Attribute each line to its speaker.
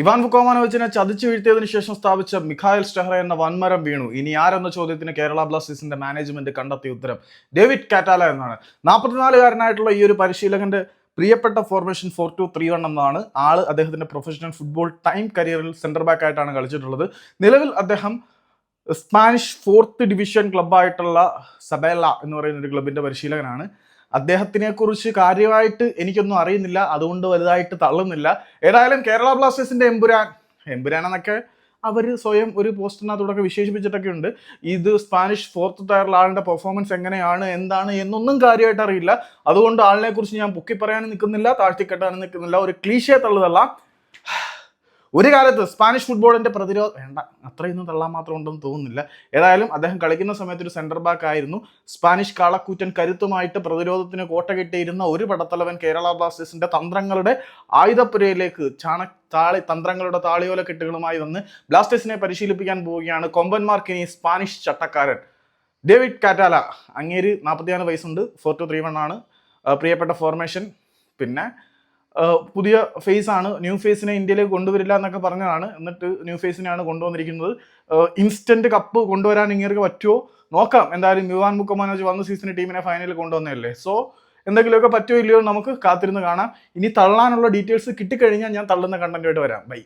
Speaker 1: Ivan വുക്കോമാനോവിച്ചിനെ ചതിച്ചു വീഴ്ത്തിയതിനു ശേഷം സ്ഥാപിച്ച മിഖായൽ സ്റ്റെഹ്റ എന്ന വൻമരം വീണു. ഇനി ആരെന്ന ചോദ്യത്തിന് കേരള ബ്ലാസ്റ്റേഴ്സിന്റെ മാനേജ്മെന്റ് കണ്ടെത്തിയ ഉത്തരം ഡേവിഡ് കാറ്റാല എന്നാണ്. നാൽപ്പത്തിനാലുകാരനായിട്ടുള്ള ഈ ഒരു പരിശീലകന്റെ പ്രിയപ്പെട്ട formation four two three one എന്നാണ് ആൾ അദ്ദേഹത്തിന്റെ പ്രൊഫഷണൽ ഫുട്ബോൾ ടൈം കരിയറിൽ സെന്റർ ബാക്ക് ആയിട്ടാണ് കളിച്ചിട്ടുള്ളത്. നിലവിൽ അദ്ദേഹം സ്പാനിഷ് ഫോർത്ത് ഡിവിഷൻ ക്ലബ്ബായിട്ടുള്ള സബേല എന്ന് പറയുന്ന ഒരു ക്ലബിന്റെ പരിശീലകനാണ്. അദ്ദേഹത്തിനെ കുറിച്ച് കാര്യമായിട്ട് എനിക്കൊന്നും അറിയുന്നില്ല. അതുകൊണ്ട് വലുതായിട്ട് തള്ളുന്നില്ല. ഏതായാലും കേരള ബ്ലാസ്റ്റേഴ്സിന്റെ എമ്പുരാൻ. എമ്പുരാൻ എന്നൊക്കെ അവർ സ്വയം ഒരു പോസ്റ്റിനകത്തൂടെ വിശേഷിപ്പിച്ചിട്ടൊക്കെ ഉണ്ട്. ഇത് സ്പാനിഷ് ഫോർത്ത് ടയറിൽ ആളിന്റെ പെർഫോമൻസ് എങ്ങനെയാണ് എന്താണ് എന്നൊന്നും കാര്യമായിട്ട് അറിയില്ല. അതുകൊണ്ട് ആളിനെക്കുറിച്ച് ഞാൻ പൊക്കി പറയാനും നിൽക്കുന്നില്ല താഴ്ത്തിക്കെട്ടാനും നിൽക്കുന്നില്ല. ഒരു ക്ലീശയെ തള്ളുതല്ല ഒരു കാലത്ത് സ്പാനിഷ് ഫുട്ബോളിന്റെ പ്രതിരോധം വേണ്ട അത്രയൊന്നും തള്ളാൻ മാത്രം ഉണ്ടെന്ന് തോന്നുന്നില്ല. ഏതായാലും അദ്ദേഹം കളിക്കുന്ന സമയത്ത് ഒരു സെന്റർ ബാക്ക് ആയിരുന്നു. സ്പാനിഷ് കാളക്കൂറ്റൻ കരുത്തുമായിട്ട് പ്രതിരോധത്തിന് കോട്ട കെട്ടിയിരുന്ന ഒരു പടത്തലവൻ കേരള ബ്ലാസ്റ്റേഴ്സിന്റെ തന്ത്രങ്ങളുടെ ആയുധപ്പുരയിലേക്ക് ചാണ താളി തന്ത്രങ്ങളുടെ താളിയോല കെട്ടുകളുമായി വന്ന് ബ്ലാസ്റ്റേഴ്സിനെ പരിശീലിപ്പിക്കാൻ പോവുകയാണ് കൊമ്പന്മാർക്ക് ഇനി സ്പാനിഷ് ചട്ടക്കാരൻ. ഡേവിഡ് കാറ്റാല അങ്ങേര് നാൽപ്പത്തിയാറ് വയസ്സുണ്ട് ഫോർ ടു ത്രീ വൺ ആണ്. പ്രിയപ്പെട്ട ഫോർമേഷൻ പിന്നെ പുതിയ ഫേസ് ആണ് ന്യൂ ഫേസിനെ ഇന്ത്യയിലേക്ക് കൊണ്ടുവരില്ല എന്നൊക്കെ പറഞ്ഞതാണ്. എന്നിട്ട് ന്യൂ ഫേസിനെയാണ് കൊണ്ടുവന്നിരിക്കുന്നത്. ഇൻസ്റ്റന്റ് കപ്പ് കൊണ്ടുവരാൻ ഇങ്ങനെ പറ്റുമോ നോക്കാം. എന്തായാലും യുവാൻ മുക്ക മനോജ് വന്ന സീസണിൽ ടീമിനെ ഫൈനലിൽ കൊണ്ടുവന്നതല്ലേ. സോ എന്തെങ്കിലുമൊക്കെ പറ്റുമോ ഇല്ലയോ നമുക്ക് കാത്തിരുന്ന് കാണാം. ഇനി തള്ളാനുള്ള ഡീറ്റെയിൽസ് കിട്ടിക്കഴിഞ്ഞാൽ ഞാൻ തള്ളുന്ന കണ്ടന്റുമായിട്ട് വരാം. ബൈ